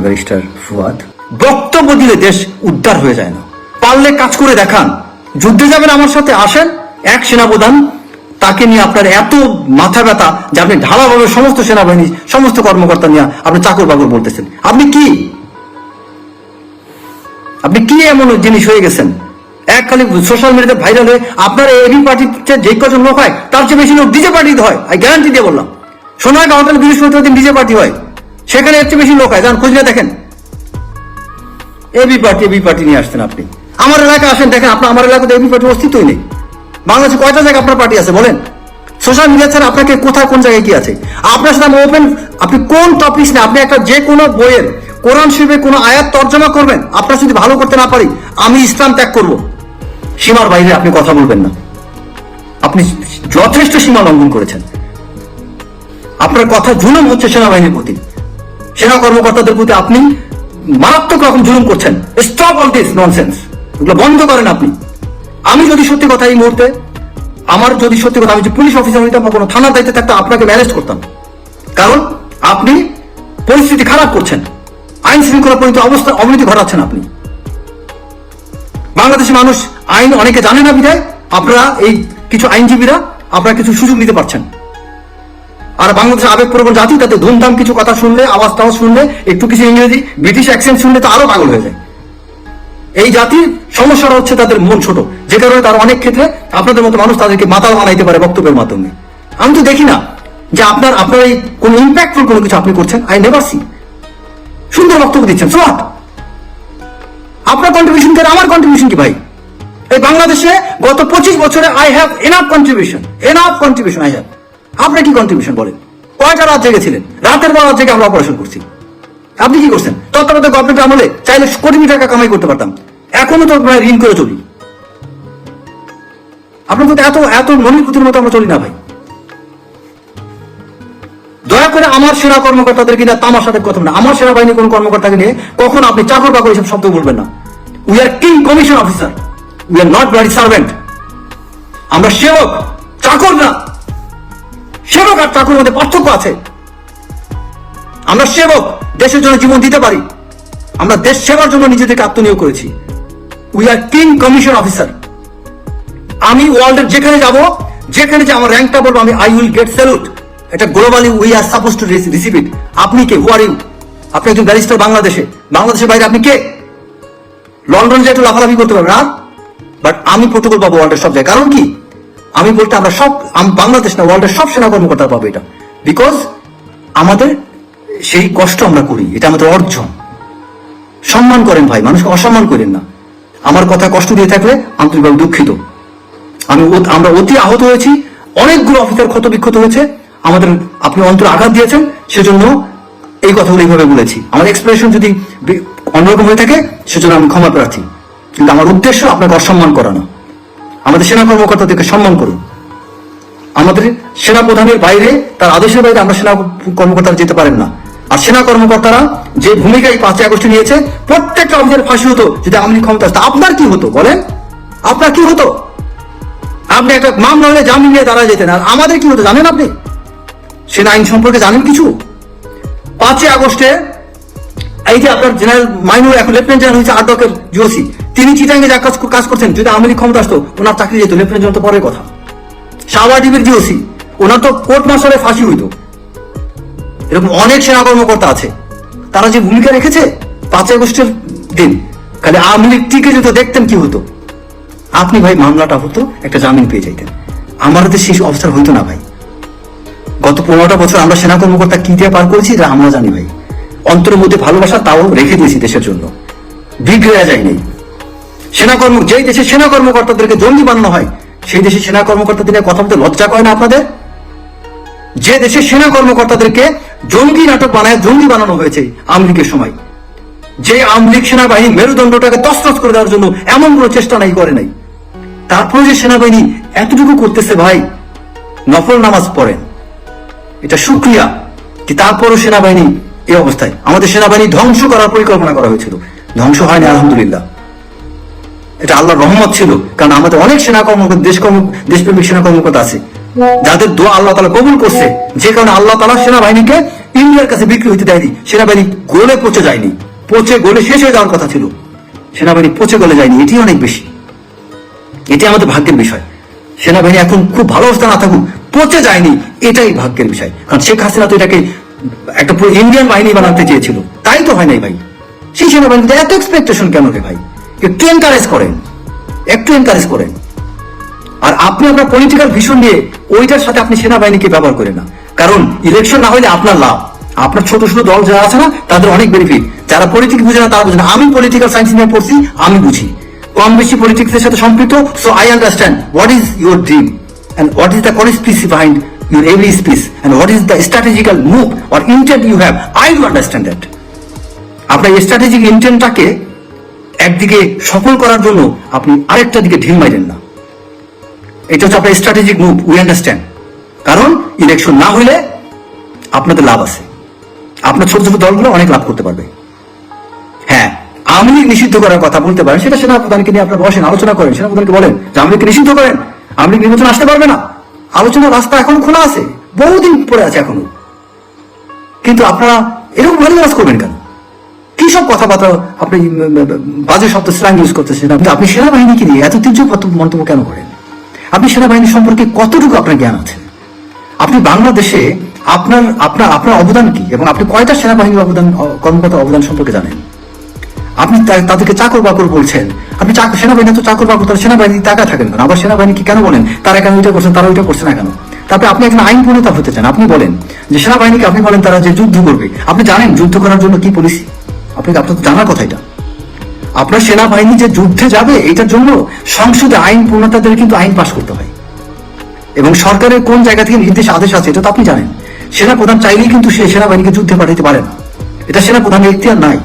Barrister Fuad. বক্তব্য দিলে দেশ উদ্ধার হয়ে যায় না। পারলে কাজ করে দেখান। যুদ্ধে যাবেন আমার সাথে, আসেন। এক সেনাপ্রধান, তাকে নিয়ে আপনার এত মাথা ব্যথা যে আপনি ঢালাভাবে সমস্ত সেনাবাহিনী, সমস্ত কর্মকর্তা নিয়ে আপনি চাকর বাকর বলতেছেন। আপনি কি? আপনি কি এমন জিনিস হয়ে গেছেন? এক খালি সোশ্যাল মিডিয়াতে ভাইরাল হয়ে আপনার এবি পার্টিতে যে কজন লোক হয়, তার চেয়ে বেশি লোক ডিজে পার্টিতে হয়। আমি গ্যারান্টি দিয়ে বললাম। সোনারগাঁ হোটেল বৃহস্পতিবার দিন ডিজে পার্টি হয়। সেখানে চেয়ে বেশি লোক হয় যান খোঁজ নিয়ে দেখেন এবি পার্টি এবি পার্টি নিয়ে আসছেন আপনি। আমার এলাকায় আসেন, দেখেন আপনার আমার এলাকাতে এবি পার্টির অস্তিত্বই নেই। বাংলাদেশে কয়টা জায়গায় আপনার পার্টি আছে, বলেন? সোশ্যাল মিডিয়া ছাড়া আপনাকে কোথায় কোন জায়গায় কি আছে? আপনার সাথে আমি ওপেন আপনি কোন টপিক নিয়ে আপনি একটা যে কোনো বইয়ের, কোরআন শিল্পে কোনো আয়াত তর্জমা করবেন, আপনার যদি ভালো করতে না পারি, আমি ইসলাম ত্যাগ করব। সীমার বাইরে আপনি কথা বলবেন না। আপনি যথেষ্ট সীমা লঙ্ঘন করেছেন। আপনার কথা জুলুম হচ্ছে সেনাবাহিনীর প্রতি। সেনা কর্মকর্তাদের প্রতি আপনি মারাত্মক রকম জুলুম করছেন। স্টপ অল দিস ননসেন্স এগুলো বন্ধ করেন আপনি। আমি যদি সত্যি কথা এই মুহূর্তে, আমার যদি সত্যি কথা, আমি যে পুলিশ অফিসার হইতাম বা কোনো থানার দায়িত্বে থাকতাম, আপনাকে ম্যানেজ করতাম। কারণ আপনি পরিস্থিতি খারাপ করছেন। আইন শৃঙ্খলা পরিণত অবস্থা অবনতি ঘটাচ্ছেন আপনি। বাংলাদেশের মানুষ আইন অনেকে জানে না বিধায়, আপনারা এই কিছু আইনজীবীরা আপনারা কিছু সুযোগ নিতে পারছেন। আর বাংলাদেশের আবেগপ্রবণ জাতি, তাতে ধুমধাম কিছু কথা শুনলে আওয়াজ টাওয়াজ শুনলে, একটু কিছু ইংরেজি, ব্রিটিশ অ্যাকসেন্ট শুনলে তো আরও পাগল হয়ে যায়। এই জাতির সমস্যাটা হচ্ছে তাদের মন ছোট। যে কারণে তার অনেক ক্ষেত্রে আপনাদের মতো মানুষ তাদেরকে মাতাল বানাইতে পারে বক্তব্যের মাধ্যমে। আমি তো দেখি না যে আপনার আপনার এই কোন ইম্প্যাক্টফুল কোনো কিছু আপনি করছেন। আই নেভার সি সুন্দর বক্তব্য দিচ্ছেন। সোয়াট আপনার কন্ট্রিবিউশন করে আমার কন্ট্রিবিউশন কি ভাই? এই বাংলাদেশে গত পঁচিশ বছরে I have enough contribution enough contribution I have আপনার কি কন্ট্রিবিউশন বলেন? কয়টা রাত জেগেছিলেন রাতের রাত জেগে আমরা অপারেশন করছি। আপনি কি করছেন? তত্ত্বাবধায়ক গভর্নমেন্ট আমলে চাইলে কোটি টাকা কামাই করতে পারতাম। এখনও তো প্রায় ঋণ করে চলি। আপনার মতো এত এত মনিপুতির মতো আমরা চলি না ভাই। দয়া করে আমার সেনা কর্মকর্তাদের কিনা তামার সাথে কথা না। আমার সেনাবাহিনী কোন কর্মকর্তাকে নিয়ে কখন আপনি চাকর বাকর এসব শব্দ বলবেন না। We are king commission officer we are not bloody servant আমরা সেবক, চাকর না। আর চাকর মধ্যে পার্থক্য আছে। আমরা সেবক, দেশের জন্য জীবন দিতে পারি। আমরা দেশ সেবার জন্য নিজেদেরকে আত্মনিয়োগ করেছি। We are king commission officer আমি ওয়ার্ল্ডের যেখানে যাব, যেখানে যে আমার র্যাঙ্কটা বলব আমি আই উইল গেট স্যালুট এটা globally we are suppose to receive it আপনি কে? হু আর ইউ আপনি একজন ব্যারিস্টার বাংলাদেশে। বাংলাদেশের বাইরে আপনি কে? লন্ডন যে একটু লাফালাফি করতে পারবেন না বাট আমি প্রোটোকল পাবো ওয়ার্ল্ডের সব জায়গায়। কারণ কি? আমি বলতে আমরা সব বাংলাদেশ না ওয়ার্ল্ডের সব সেনা কর্মকর্তা পাবো এটা। বিকজ আমাদের সেই কষ্ট আমরা করি, এটা আমাদের অর্জন। সম্মান করেন ভাই, মানুষকে অসম্মান করেন না। আমার কথা কষ্ট দিয়ে থাকলে আন্তরিকভাবে দুঃখিত। আমি আমরা অতি আহত হয়েছি, অনেকগুলো অফিসার ক্ষত বিক্ষত হয়েছে, আমাদের, আপনি অন্তর আঘাত দিয়েছেন, সেজন্য এই কথাগুলো এইভাবে বলেছি। আমার এক্সপ্রেশন যদি অন্যরকম হয়ে থাকে, সেজন্য আমি ক্ষমা প্রার্থী। কিন্তু আমার উদ্দেশ্য আপনাকে অসম্মান করা না আমাদের সেনা কর্মকর্তাদেরকে সম্মান করুন। আমাদের সেনা প্রধানের বাইরে, তার আদেশের বাইরে আমরা সেনা কর্মকর্তারা যেতে পারেন না। আর সেনা কর্মকর্তারা যে ভূমিকা এই পাঁচই আগস্টে নিয়েছে, প্রত্যেকটা অফিসের ফাঁসি হতো যদি আওয়ামী ক্ষমতা আসতো। আপনার কি হতো বলেন? আপনার কি হতো? আপনি একটা মামলা হলে জামিন নিয়ে দাঁড়া যেতেন, আর আমাদের কি হতো জানেন আপনি? সেনা আইন সম্পর্কে জানেন কিছু? পাঁচই আগস্টে এই যে আপনার জেনারেল মাইনুর এখন লেফটেন্যান্ট জেনারেল হয়েছে আটকের জিওসি তিনি চিটাঙ্গে যা কাজ কাজ করছেন যদি আওয়ামী লীগ ক্ষমতা আসতো, ওনার চাকরি যেত, লেফটেন্যান্ট জেনারেল পরের কথা। শাহবাগ টিভির জিওসি ওনার তো কোর্ট মার্শালে ফাঁসি হইতো। এরকম অনেক সেনা কর্মকর্তা আছে। তারা যে ভূমিকা রেখেছে, পাঁচই আগস্টের দিন, খালি আওয়ামী লীগ টিকে যেত দেখতেন কি হতো? আপনি ভাই, মামলাটা হতো, একটা জামিন পেয়ে যাইতেন। আমাদের সেই অবস্থা হইতো না ভাই। গত পনেরোটা বছর আমরা সেনা কর্মকর্তা কি দিয়ে পার করেছি আমরা জানি ভাই। অন্তরের মধ্যে ভালোবাসা তাও রেখে দিয়েছি দেশের জন্য। বিগড়ে যায় নেই সেনা কর্ম যেই দেশে সেনা কর্মকর্তাদেরকে জঙ্গি বানানো হয়, সেই দেশে সেনা কর্মকর্তাদের কথা বলতে লজ্জা করে না আপনাদের? যে দেশে সেনা কর্মকর্তাদেরকে জঙ্গি নাটক বানায়, জঙ্গি বানানো হয়েছে আওয়ামী লীগের সময়, যে আওয়ামী লীগ সেনাবাহিনী মেরুদণ্ডটাকে তসতস করে দেওয়ার জন্য এমন কোনো চেষ্টা নাই, করে নাই। তারপরে যে সেনাবাহিনী এতটুকু করতেছে ভাই, নফল নামাজ পড়েন। এটা সুক্রিয়া কি তারপরও সেনাবাহিনী এই অবস্থায়, আমাদের সেনাবাহিনী ধ্বংস করার পরিকল্পনা করা হয়েছিল। ধ্বংস হয়নি, আলহামদুলিল্লাহ। এটা আল্লাহর রহমত ছিল। কারণ আমাদের অনেক সেনা কর্মকর্তা দেশ কর্ম দেশপ্রেমিক সেনা কর্মকর্তা আছে। যাদের দোয়া আল্লাহ তালা কবুল করছে, যে কারণে আল্লাহ তালা সেনাবাহিনীকে ইন্ডিয়ার কাছে বিক্রি হইতে দেয়নি। সেনাবাহিনী গোলে পচে যায়নি। পচে গোলে শেষ হয়ে যাওয়ার কথা ছিল। সেনাবাহিনী পচে গলে যায়নি। এটি অনেক বেশি। এটি আমাদের ভাগ্যের বিষয়। সেনাবাহিনী এখন খুব ভালো অবস্থা না থাকুক পচে যায়নি। এটাই ভাগ্যের বিষয়। কারণ শেখ হাসিনা তো এটাকে একটা পুরো ইন্ডিয়ান বাহিনী বানাতে চেয়েছিল। তাই তো হয় নাই ভাই। সেই সেনাবাহিনীতে এত এক্সপেকটেশন কেন রে ভাই? একটু এনকারেজ করেন, একটু এনকারেজ করেন। আর আপনি আপনার পলিটিক্যাল ভিশন নিয়ে ওইটার সাথে আপনি সেনাবাহিনীকে ব্যবহার করেন না। কারণ ইলেকশন না হলে আপনার লাভ। আপনার ছোট ছোট দল যারা আছে না, তাদের অনেক বেনিফিট যারা পলিটিক্স বুঝে না, তারা বুঝে না। আমি পলিটিক্যাল সায়েন্স নিয়ে পড়ছি, আমি বুঝি। কম বেশি পলিটিক্স এর সাথে সম্পৃক্ত so I understand what is your dream and what is the conspiracy behind your every speech and what is the strategical move or intent you have. I do understand that. আপনার strategic ইন্টেন্টটাকে একদিকে সফল করার জন্য আপনি আরেকটা দিকে ঢিল মাইলেন না। এটা হচ্ছে আপনার স্ট্র্যাটেজিক মুভ উই আন্ডারস্ট্যান্ড কারণ ইলেকশন না হলে আপনাদের লাভ আছে। আপনার ছোট ছোট দলগুলো অনেক লাভ করতে পারবে। হ্যাঁ আওয়ামী লীগ নিষিদ্ধ করার কথা বলতে পারেন, সেটা সেনা প্রধানকে নিয়ে আপনারা বসেন, আলোচনা করেন সেনা প্রধানকে বলেন, যে লীগকে নিষিদ্ধ করেন, আওয়ামী লীগ নির্বাচন আসতে পারবে না। আলোচনার রাস্তা এখন খোলা আছে, বহুদিন পরে আছে এখনও। কিন্তু আপনারা এরকম ভালো কাজ করবেন কেন? কি সব কথাবার্তা আপনি বাজে শব্দ স্ল্যাং ইউজ করতেছেন? আপনি সেনাবাহিনীকে নিয়ে এত তীর্য মন্তব্য কেন করেন? আপনি সেনাবাহিনী সম্পর্কে কতটুকু আপনার জ্ঞান আছে? আপনি বাংলাদেশে আপনার আপনার আপনার অবদান কি? এবং আপনি কয়টা সেনাবাহিনীর অবদান কর্মকর্তার অবদান সম্পর্কে জানেন? আপনি তাদেরকে চাকর বাকর বলছেন। আপনি সেনাবাহিনী তো চাকর বাকর তারা সেনাবাহিনী টাকা থাকেন কেন? আবার সেনাবাহিনীকে কেন বলেন? তারা কেন ওইটা করছেন তারা ওইটা করছে না কেন? তারপরে আপনি একজন আইন প্রণেতা হতে চান। আপনি বলেন যে, সেনাবাহিনীকে আপনি বলেন তারা যে যুদ্ধ করবে। আপনি জানেন যুদ্ধ করার জন্য কি পলিসি আপনি আপনার জানার কথা এটা। আপনার সেনাবাহিনী যে যুদ্ধে যাবে, এটার জন্য সংসদে আইন প্রণেতাদের কিন্তু আইন পাশ করতে হয়। এবং সরকারের কোন জায়গা থেকে নির্দেশ আদেশ আছে, এটা তো আপনি জানেন। সেনা প্রধান চাইলেই কিন্তু সে সেনাবাহিনীকে যুদ্ধে পাঠাতে পারে না। এটা সেনা প্রধানের ইতিহার নাই।